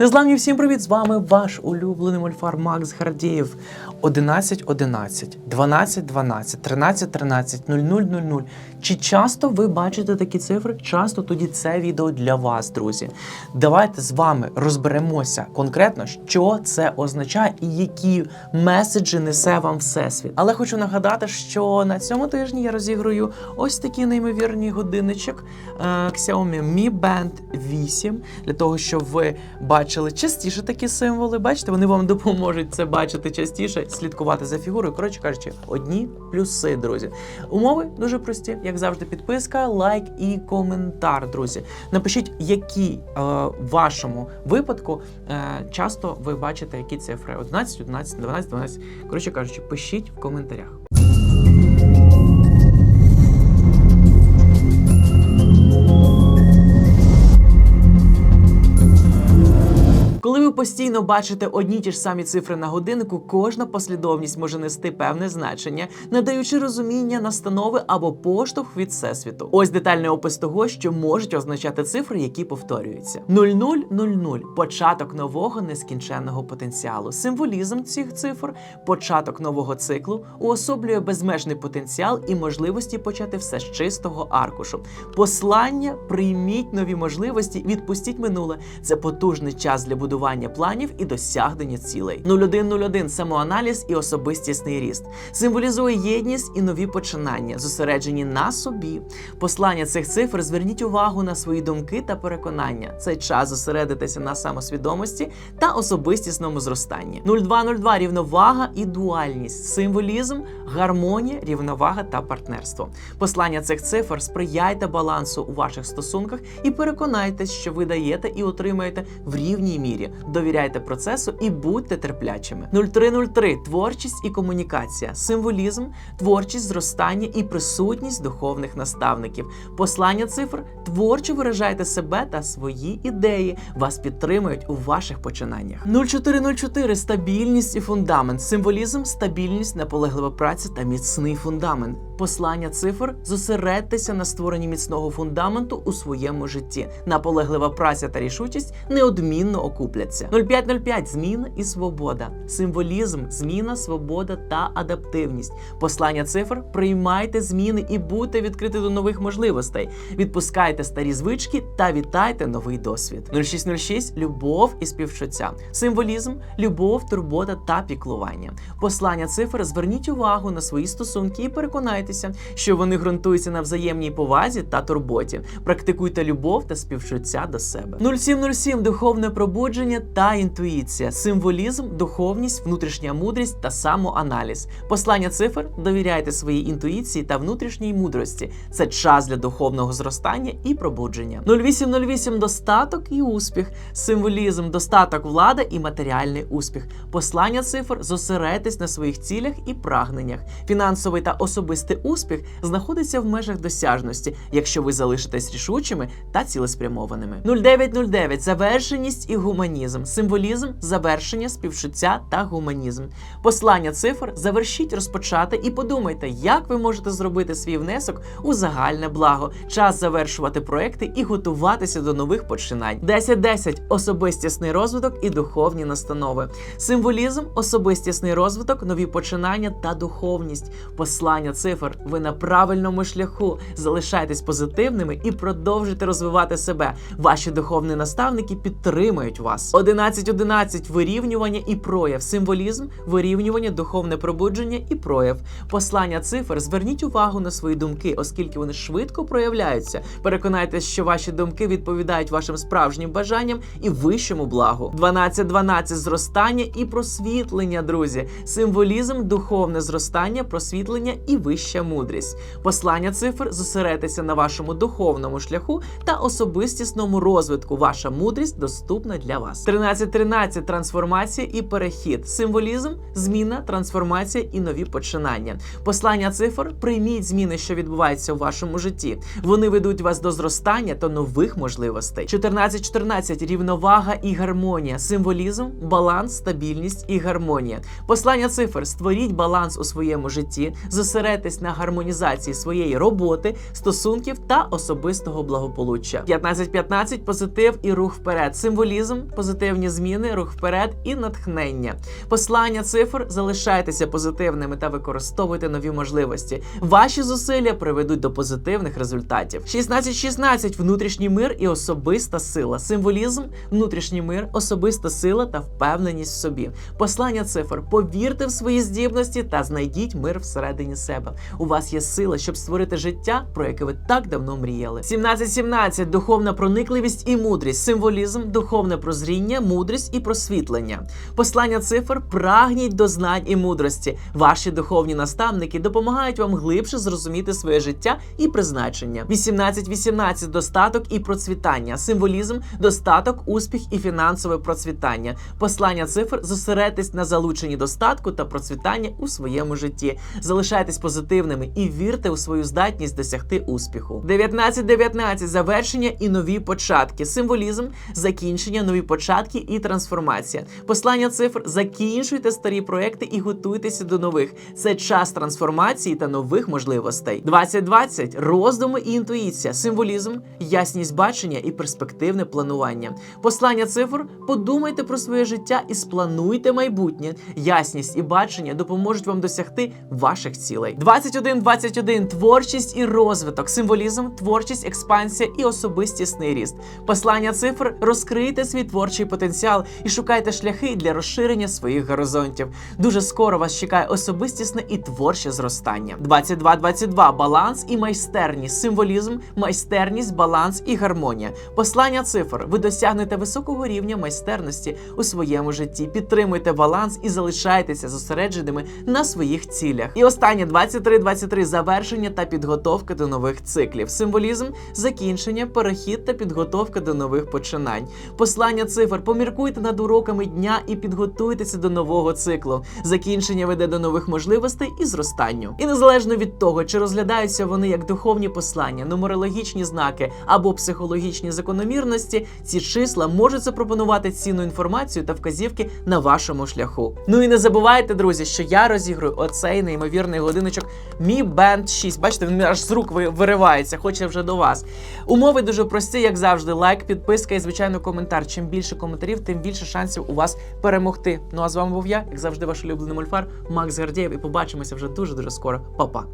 Незламні всім привіт! З вами ваш улюблений мольфар Макс Гардієв. 11 11, 12 12, 13 13, 00 00. Чи часто ви бачите такі цифри? Часто тоді це відео для вас, друзі. Давайте з вами розберемося конкретно, що це означає і які меседжі несе вам всесвіт. Але хочу нагадати, що на цьому тижні я розіграю ось такий неймовірний годинничок е, Xiaomi Mi Band 8 для того, щоб ви бачили частіше такі символи. Бачите, вони вам допоможуть це бачити частіше, слідкувати за фігурою. Коротше кажучи, одні плюси, друзі. Умови дуже прості, як завжди, підписка, лайк і коментар, друзі. Напишіть, які е, вашому випадку е, часто ви бачите які цифри: 11, 11, 12, 12. Коротше кажучи, пишіть в коментарях. Постійно бачите одні ті ж самі цифри на годиннику, кожна послідовність може нести певне значення, надаючи розуміння настанови або поштовх від всесвіту. Ось детальний опис того, що можуть означати цифри, які повторюються. 0000 – початок нового нескінченного потенціалу. Символізм цих цифр початок нового циклу уособлює безмежний потенціал і можливості почати все з чистого аркушу. Послання прийміть нові можливості, відпустіть минуле. Це потужний час для будування планів і досягнення цілей. 0101 – самоаналіз і особистісний ріст. Символізує єдність і нові починання, зосереджені на собі. Послання цих цифр зверніть увагу на свої думки та переконання. Це час зосередитися на самосвідомості та особистісному зростанні. 0202 – рівновага і дуальність, символізм, гармонія, рівновага та партнерство. Послання цих цифр сприяйте балансу у ваших стосунках і переконайтесь, що ви даєте і отримаєте в рівній мірі. Довіряйте процесу і будьте терплячими. 0303 – творчість і комунікація, символізм, творчість, зростання і присутність духовних наставників. Послання цифр творчо виражайте себе та свої ідеї. Вас підтримують у ваших починаннях. 0404 – стабільність і фундамент, символізм, стабільність, наполеглива праця та міцний фундамент. Послання цифр зосередьтеся на створенні міцного фундаменту у своєму житті. Наполеглива праця та рішучість неодмінно окупляться. 0505 зміна і свобода. Символізм, зміна, свобода та адаптивність. Послання цифр приймайте зміни і будьте відкриті до нових можливостей. Відпускайте старі звички та вітайте новий досвід. 0606 любов і співчуття. Символізм, любов, турбота та піклування. Послання цифр зверніть увагу на свої стосунки і переконайтеся, що вони ґрунтуються на взаємній повазі та турботі. Практикуйте любов та співчуття до себе. 0707 духовне пробудження та інтуїція, символізм, духовність, внутрішня мудрість та самоаналіз. Послання цифр довіряйте своїй інтуїції та внутрішній мудрості. Це час для духовного зростання і пробудження. 0808 достаток і успіх, символізм, достаток, влада і матеріальний успіх. Послання цифр зосередьтесь на своїх цілях і прагненнях. Фінансовий та особистий успіх знаходиться в межах досяжності, якщо ви залишитесь рішучими та цілеспрямованими. 0909 завершеність і гуманізм, символізм, завершення, співчуття та гуманізм. Послання цифр завершіть розпочати і подумайте, як ви можете зробити свій внесок у загальне благо. Час завершувати проекти і готуватися до нових починань. 10.10 – особистісний розвиток і духовні настанови. Символізм, особистісний розвиток, нові починання та духовність. Послання цифр. Ви на правильному шляху. Залишайтесь позитивними і продовжуйте розвивати себе. Ваші духовні наставники підтримують вас. 11.11 – вирівнювання і прояв. Символізм, вирівнювання, духовне пробудження і прояв. Послання цифр. Зверніть увагу на свої думки, оскільки вони швидко проявляються. Переконайтесь, що ваші думки відповідають вашим справжнім бажанням і вищому благу. 12.12 – зростання і просвітлення, друзі. Символізм, духовне зростання, просвітлення і вища мудрість. Послання цифр зосередьтеся на вашому духовному шляху та особистісному розвитку. Ваша мудрість доступна для вас. 13.13 – трансформація і перехід. Символізм, зміна, трансформація і нові починання. Послання цифр прийміть зміни, що відбуваються у вашому житті. Вони ведуть вас до зростання та нових можливостей. 14.14 – рівновага і гармонія. Символізм, баланс, стабільність і гармонія. Послання цифр створіть баланс у своєму житті, зосередьтесь зосередьтесь на гармонізації своєї роботи, стосунків та особистого благополуччя. 15-15 – позитив і рух вперед. Символізм, позитивні зміни, рух вперед і натхнення. Послання цифр залишайтеся позитивними та використовуйте нові можливості. Ваші зусилля приведуть до позитивних результатів. 16-16 – внутрішній мир і особиста сила. Символізм, внутрішній мир, особиста сила та впевненість в собі. Послання цифр: повірте в свої здібності та знайдіть мир всередині себе. У вас є сила, щоб створити життя, про яке ви так давно мріяли. 17-17 – духовна проникливість і мудрість. Символізм, духовне прозріння, мудрість і просвітлення. Послання цифр прагніть до знань і мудрості. Ваші духовні наставники допомагають вам глибше зрозуміти своє життя і призначення. 18-18 – достаток і процвітання. Символізм, достаток, успіх і фінансове процвітання. Послання цифр зосередьтесь на залученні достатку та процвітання у своєму житті. Залишайтесь позитивними і вірте у свою здатність досягти успіху. 19-19 – завершення і нові початки. Символізм, закінчення, нові початки і трансформація. Послання цифр закінчуйте старі проекти і готуйтеся до нових. Це час трансформації та нових можливостей. 2020 – роздуми і інтуїція, символізм, ясність бачення і перспективне планування. Послання цифр подумайте про своє життя і сплануйте майбутнє. Ясність і бачення допоможуть вам досягти ваших цілей. 21-21 – творчість і розвиток, символізм, творчість, експансія і особистісний ріст. Послання цифр розкрийте свій творчий потенціал і шукайте шляхи для розширення своїх горизонтів. Дуже скоро вас чекає особистісне і творче зростання. 22-22 – баланс і майстерність, символізм, майстерність, баланс і гармонія. Послання цифр. Ви досягнете високого рівня майстерності у своєму житті. Підтримуйте баланс і залишайтеся зосередженими на своїх цілях. І останнє 23-23 – завершення та підготовка до нових циклів. Символізм, закінчення, перехід та підготовка до нових починань. Послання цифр. Поміркуйте над уроками дня і підготуйтеся до нового циклу. Закінчення веде до нових можливостей і зростанню. І незалежно від того, чи розглядаються вони як духовні послання, нумерологічні знаки або психологічні закономірності, ці числа можуть запропонувати цінну інформацію та вказівки на вашому шляху. Ну і не забувайте, друзі, що я розіграю оцей неймовірний годиночок Mi Band 6. Бачите, він аж з рук виривається, хоче вже до вас. Умови дуже прості, як завжди. Лайк, підписка і звичайно коментар. Чим більше коментарів, тим більше шансів у вас перемогти. Ну а з вами був я, як завжди, ваш улюблений мольфар Макс Гардієв. І побачимося вже дуже дуже скоро. Па-па!